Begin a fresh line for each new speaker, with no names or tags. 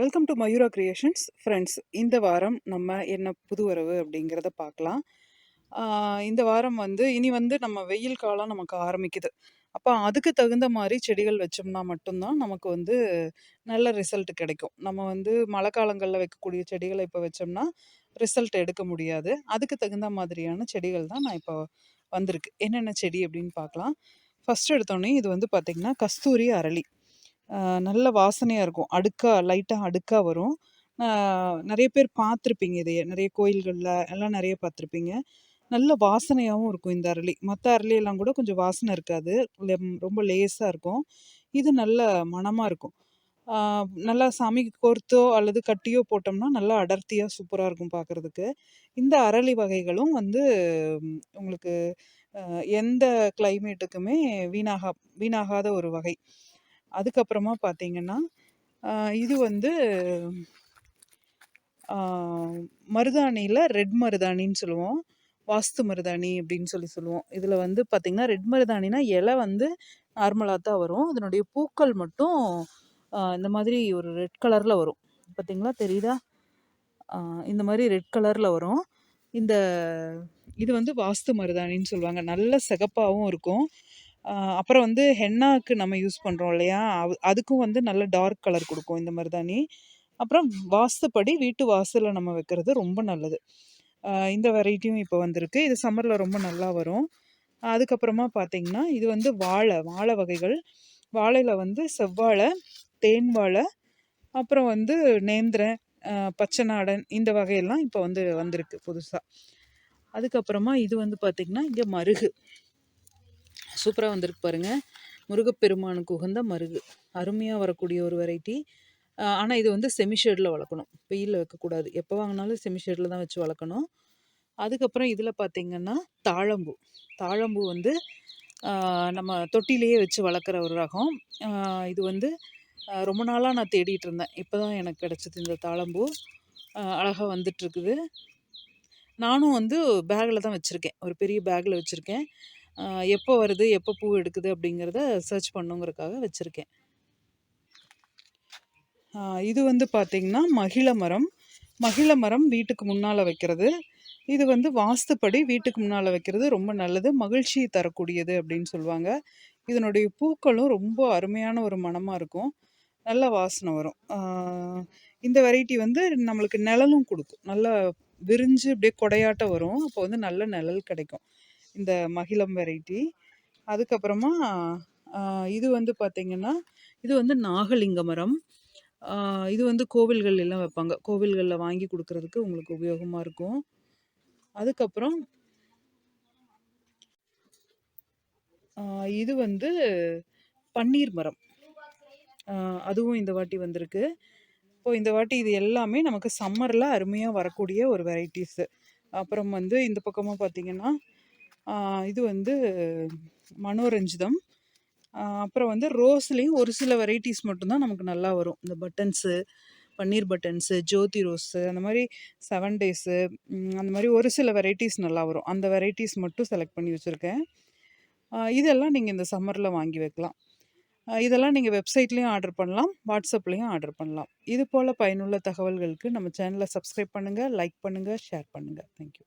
Welcome to Mayura creations friends இந்த வாரம் நம்ம என்ன புது வரவு அப்படிங்கிறத பார்க்கலாம். இந்த வாரம் வந்து இனி வந்து நம்ம வெயில் காலம் நமக்கு ஆரம்பிக்குது. அப்போ அதுக்கு தகுந்த மாதிரி செடிகள் வச்சோம்னா மட்டும்தான் நமக்கு வந்து நல்ல ரிசல்ட் கிடைக்கும். நம்ம வந்து மழை காலங்களில் வைக்கக்கூடிய செடிகளை இப்போ வச்சோம்னா ரிசல்ட் எடுக்க முடியாது. அதுக்கு தகுந்த மாதிரியான செடிகள் தான் நான் இப்போ வந்திருக்கு. என்னென்ன செடி அப்படின்னு பார்க்கலாம். ஃபஸ்ட்டு எடுத்தோடனே இது வந்து பார்த்திங்கன்னா கஸ்தூரி அரளி. நல்ல வாசனையாக இருக்கும். அடுக்காக லைட்டாக அடுக்காக வரும். நிறைய பேர் பார்த்துருப்பீங்க இதைய. நிறைய கோயில்களில் எல்லாம் நிறைய பார்த்துருப்பீங்க. நல்ல வாசனையாகவும் இருக்கும் இந்த அரளி. மற்ற அரளி எல்லாம் கூட கொஞ்சம் வாசனை இருக்காது. ரொம்ப லேசாக இருக்கும். இது நல்ல மணமாக இருக்கும். நல்லா சாமிக்கு கோர்த்தோ அல்லது கட்டியோ போட்டோம்னா நல்லா அடர்த்தியாக சூப்பராக இருக்கும் பார்க்குறதுக்கு. இந்த அரளி வகைகளும் வந்து உங்களுக்கு எந்த கிளைமேட்டுக்குமே வீணாகா வீணாகாத ஒரு வகை. அதுக்கப்புறமா பார்த்தீங்கன்னா இது வந்து மருதாணியில் ரெட் மருதாணின்னு சொல்லுவோம். வாஸ்து மருதாணி அப்படின்னு சொல்லி சொல்லுவோம். இதில் வந்து பார்த்திங்கன்னா ரெட் மருதாணினா இலை வந்து நார்மலாக தான் வரும். அதனுடைய பூக்கள் மட்டும் இந்த மாதிரி ஒரு ரெட் கலரில் வரும். பார்த்திங்களா? தெரியுதா? இந்த மாதிரி ரெட் கலரில் வரும். இந்த இது வந்து வாஸ்து மருதாணின்னு சொல்லுவாங்க. நல்ல சிகப்பாகவும் இருக்கும். அப்புறம் வந்து ஹென்னாக்கு நம்ம யூஸ் பண்ணுறோம் இல்லையா? அது- அதுக்கும் வந்து நல்ல டார்க் கலர் கொடுக்கும் இந்த மருதாணி. அப்புறம் வாஸ்துப்படி வீட்டு வாசலில் நம்ம வைக்கிறது ரொம்ப நல்லது. இந்த வெரைட்டியும் இப்போ வந்திருக்கு. இது சம்மரில் ரொம்ப நல்லா வரும். அதுக்கப்புறமா பார்த்தீங்கன்னா இது வந்து வாழை வாழை வகைகள். வாழையில் வந்து செவ்வாழை தேன் வாழை அப்புறம் வந்து நேந்திரன் பச்சை நாடன் இந்த வகையெல்லாம் இப்போ வந்து வந்திருக்கு புதுசாக அதுக்கப்புறமா இது வந்து பார்த்திங்கன்னா இங்கே மருகு. சூப்பராக வந்திருக்கு பாருங்கள் முருகப்பெருமானுக்கு உகந்த மருகு. அருமையாக வரக்கூடிய ஒரு வெரைட்டி ஆனால் இது வந்து செமி ஷேடில் வளர்க்கணும். வெயிலில் வைக்கக்கூடாது. எப்போ வாங்கினாலும் செமி ஷேடில் தான் வச்சு வளர்க்கணும். அதுக்கப்புறம் இதில் பார்த்திங்கன்னா தாழம்பூ. தாழம்பூ வந்து நம்ம தொட்டிலேயே வச்சு வளர்க்குற ஒரு ரகம். இது வந்து ரொம்ப நாளாக நான் தேடிட்டு இருந்தேன். இப்போ தான் எனக்கு கிடச்சிது இந்த தாழம்பூ. அழகாக வந்துட்டுருக்குது நானும் வந்து பேக்கில் தான் வச்சுருக்கேன். ஒரு பெரிய பேக்கில் வச்சுருக்கேன். எப்போ வருது எப்போ பூ எடுக்குது அப்படிங்கிறத சர்ச் பண்ணுங்கிறதுக்காக வச்சுருக்கேன். இது வந்து பார்த்திங்கன்னா மகிழ மரம். மகிழ மரம் வீட்டுக்கு முன்னால் வைக்கிறது. இது வந்து வாஸ்துப்படி வீட்டுக்கு முன்னால் வைக்கிறது ரொம்ப நல்லது மகிழ்ச்சி தரக்கூடியது அப்படின்னு சொல்லுவாங்க. இதனுடைய பூக்களும் ரொம்ப அருமையான ஒரு மணமாக இருக்கும். நல்ல வாசனை வரும். இந்த வெரைட்டி வந்து நம்மளுக்கு நிழலும் கொடுக்கும். நல்லா விரிஞ்சு அப்படியே கொடையாட்ட வரும். அப்போ வந்து நல்ல நிழல் கிடைக்கும். இந்த மகிழம் வெரைட்டி அதுக்கப்புறமா இது வந்து பார்த்திங்கன்னா இது வந்து நாகலிங்க மரம் இது வந்து கோவில்கள் எல்லாம் வைப்பாங்க. கோவில்களில் வாங்கி கொடுக்கறதுக்கு உங்களுக்கு உபயோகமாக இருக்கும். அதுக்கப்புறம் இது வந்து பன்னீர் மரம். அதுவும் இந்த வாட்டி வந்திருக்கு. இப்போ இந்த வாட்டி இது எல்லாமே நமக்கு சம்மரில் அருமையாக வரக்கூடிய ஒரு வெரைட்டிஸு அப்புறம் வந்து இந்த பக்கமாக பார்த்தீங்கன்னா இது வந்து மனோரஞ்சிதம். அப்புறம் வந்து ரோஸ்லேயும் ஒரு சில வெரைட்டிஸ் மட்டும்தான் நமக்கு நல்லா வரும். இந்த பட்டன்ஸு பன்னீர் பட்டன்ஸு ஜோதி ரோஸு அந்த மாதிரி செவன் டேஸு அந்த மாதிரி ஒரு சில வெரைட்டிஸ் நல்லா வரும். அந்த வெரைட்டிஸ் மட்டும் செலக்ட் பண்ணி வச்சுருக்கேன். இதெல்லாம் நீங்கள் இந்த சம்மரில் வாங்கி வைக்கலாம். இதெல்லாம் நீங்கள் வெப்சைட்லேயும் ஆர்டர் பண்ணலாம் வாட்ஸ்அப்லேயும் ஆர்டர் பண்ணலாம். இது போல் பயனுள்ள தகவல்களுக்கு நம்ம சேனலை சப்ஸ்கிரைப் பண்ணுங்கள் லைக் பண்ணுங்கள் ஷேர் பண்ணுங்கள் தேங்க்யூ